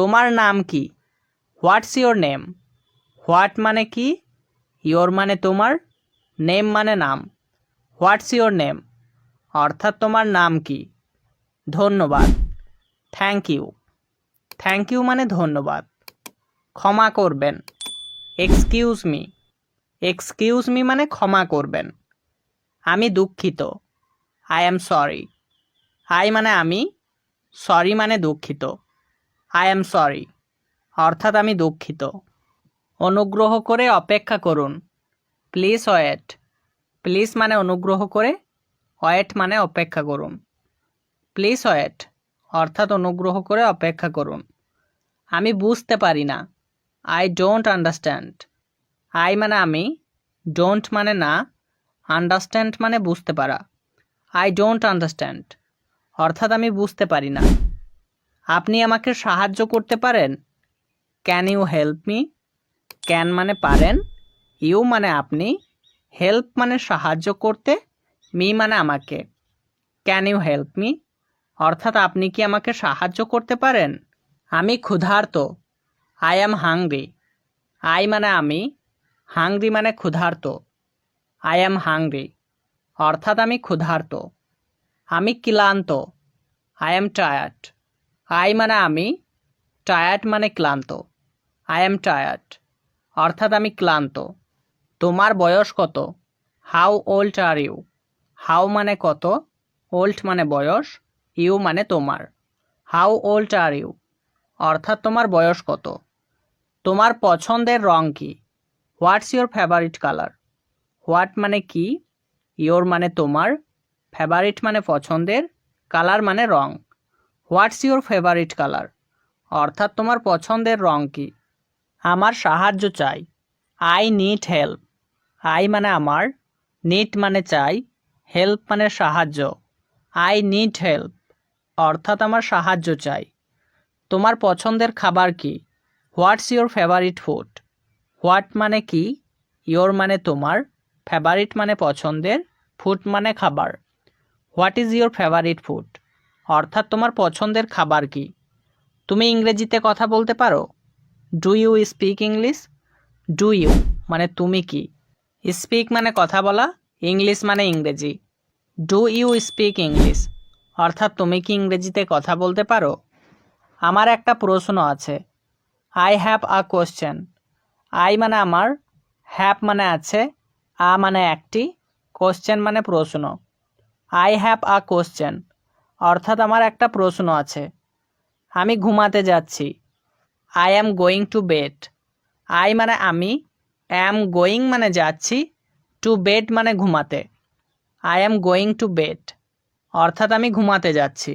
তোমার নাম কি? হোয়াটস ইয়োর নেম হোয়াট মানে কি? ইয়োর মানে তোমার? নেম মানে নাম। হোয়াটস ইয়োর নেম অর্থাৎ তোমার নাম কি? ধন্যবাদ। থ্যাংক ইউ থ্যাংক ইউ মানে ধন্যবাদ। ক্ষমা করবেন। এক্সকিউজ মি এক্সকিউজ মি মানে ক্ষমা করবেন। আমি দুঃখিত। আই অ্যাম সরি আই মানে আমি। সরি মানে দুঃখিত। আই অ্যাম সরি অর্থাৎ আমি দুঃখিত। অনুগ্রহ করে অপেক্ষা করুন। প্লিজ ওয়েট প্লিজ মানে অনুগ্রহ করে ওয়েট মানে অপেক্ষা করুন। প্লিজ ওয়েট অর্থাৎ অনুগ্রহ করে অপেক্ষা করুন। আমি বুঝতে পারি না। আই ডোন্ট আন্ডারস্ট্যান্ড আই মানে আমি ডোন্ট মানে না আন্ডারস্ট্যান্ড মানে বুঝতে পারা। আই ডোন্ট আন্ডারস্ট্যান্ড অর্থাৎ আমি বুঝতে পারি না। আপনি আমাকে সাহায্য করতে পারেন? Can you help me can মানে পারেন ইউ মানে আপনি হেল্প মানে সাহায্য করতে মি মানে আমাকে। ক্যান ইউ হেল্প মি অর্থাৎ আপনি কি আমাকে সাহায্য করতে পারেন? আমি ক্ষুধার্ত আই অ্যাম হাংরি আই মানে আমি হাংরি মানে ক্ষুধার্ত আই অ্যাম হাংরি অর্থাৎ আমি ক্ষুধার্ত। আমি ক্লান্ত আই অ্যাম টায়ার্ড আই মানে আমি, টায়ার্ড মানে ক্লান্ত। আই অ্যাম টায়ার্ড, অর্থাৎ আমি ক্লান্ত। তোমার বয়স কত? How old are you? How মানে কত? ওল্ড মানে বয়স, ইউ মানে তোমার। How old are you? অর্থাৎ তোমার বয়স কত? তোমার পছন্দের রং কি? What's your favourite colour? What মানে কি? ইয়োর মানে তোমার? ফেভারিট মানে পছন্দের? কালার মানে রং? হোয়াটস ইয়োর ফেভারিট কালার অর্থাৎ তোমার পছন্দের রং কি? আমার সাহায্য চাই। আই নিড হেল্প আই মানে আমার। নিড মানে চাই। হেল্প মানে সাহায্য। আই নিড হেল্প অর্থাৎ আমার সাহায্য চাই। তোমার পছন্দের খাবার কি? What's your favourite food what মানে কি? ইয়োর মানে তোমার। ফেভারিট মানে পছন্দের। ফুড মানে খাবার। What is your favourite food অর্থাৎ তোমার পছন্দের খাবার কি? তুমি ইংরেজিতে কথা বলতে পারো? Do you speak English do you মানে তুমি কি? স্পিক মানে কথা বলা ইংলিশ মানে ইংরেজি। ডু ইউ স্পিক ইংলিশ অর্থাৎ তুমি কি ইংরেজিতে কথা বলতে পারো? আমার একটা প্রশ্ন আছে। I have a question I মানে আমার হ্যাভ মানে আছে, আ মানে একটি কোশ্চেন মানে প্রশ্ন। আই হ্যাভ আ কোশ্চেন অর্থাৎ আমার একটা প্রশ্ন আছে। আমি ঘুমাতে যাচ্ছি। I am going to bed I মানে আমি অ্যাম গোয়িং মানে যাচ্ছি টু বেড মানে ঘুমাতে। I am going to bed অর্থাৎ আমি ঘুমাতে যাচ্ছি।